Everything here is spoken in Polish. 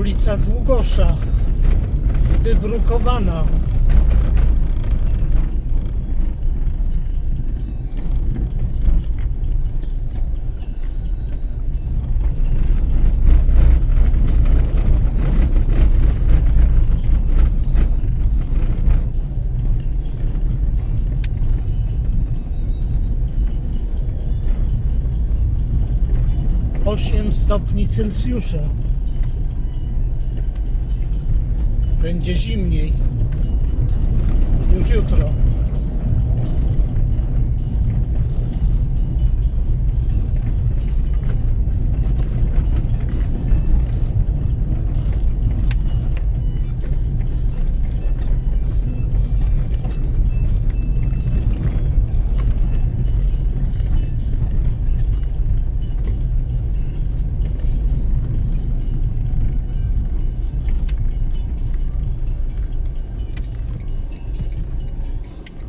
Małgosza. Wybrukowana. Osiem stopni Celsjusza. Będzie zimniej. Już jutro.